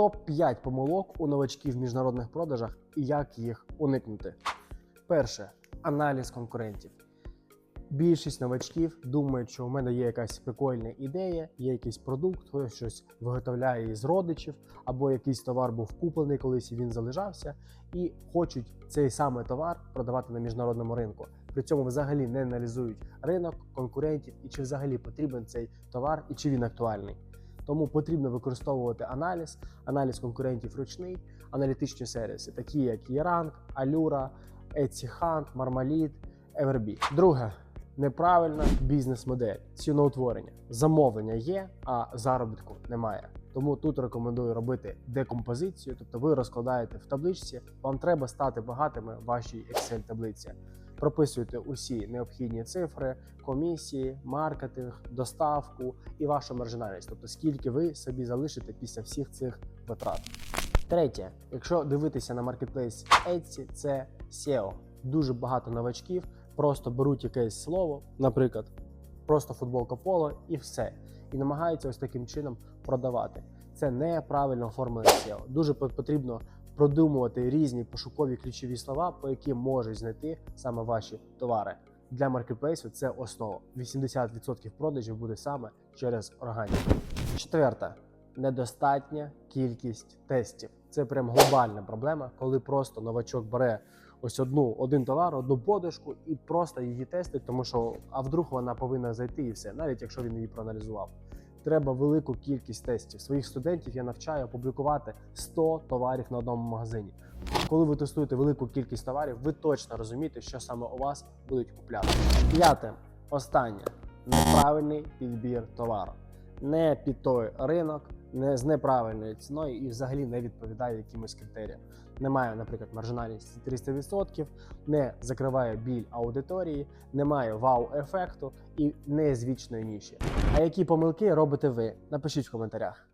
Топ-5 помилок у новачків в міжнародних продажах і як їх уникнути. Перше аналіз конкурентів. Більшість новачків думають, що у мене є якась прикольна ідея, є якийсь продукт, хтось щось виготовляє із родичів, або якийсь товар був куплений колись і він залежався, і хочуть цей самий товар продавати на міжнародному ринку. При цьому взагалі не аналізують ринок, конкурентів і чи взагалі потрібен цей товар і чи він актуальний. Тому потрібно використовувати аналіз, аналіз конкурентів ручний, аналітичні сервіси, такі як Yerank, Allura, Etsy Hunt, Marmalade, Everbee. Друге неправильна бізнес-модель, ціноутворення. Замовлення є, а заробітку немає. Тому тут рекомендую робити декомпозицію, тобто ви розкладаєте в табличці. Вам треба стати багатими в вашій Excel таблиці. Прописуйте усі необхідні цифри, комісії, маркетинг, доставку і вашу маржинальність, тобто скільки ви собі залишите після всіх цих витрат. Третє, якщо дивитися на маркетплейс Etsy, це SEO. Дуже багато новачків просто беруть якесь слово, наприклад, просто футболка поло і все. І намагаються ось таким чином продавати. Це неправильно оформлене SEO. Дуже по- потрібно продумувати різні пошукові ключові слова, по яким можуть знайти саме ваші товари. Для маркетплейсу це основа. 80% продажів буде саме через органіку. Четверта недостатня кількість тестів. Це прям глобальна проблема, коли просто новачок бере ось одну один товар, одну подушку і просто її тестить, тому що а вдруг вона повинна зайти і все, навіть якщо він її проаналізував. Треба велику кількість тестів. Своїх студентів я навчаю опублікувати 100 товарів на одному магазині. Коли ви тестуєте велику кількість товарів, ви точно розумієте, що саме у вас будуть купляти. П'яте, останнє неправильний підбір товару. Не під той ринок, не з неправильною ціною і взагалі не відповідає якимось критеріям. Немає, наприклад, маржинальності 300%, не закриває біль аудиторії, немає вау-ефекту і не звічної ніші. А які помилки робите ви? Напишіть в коментарях.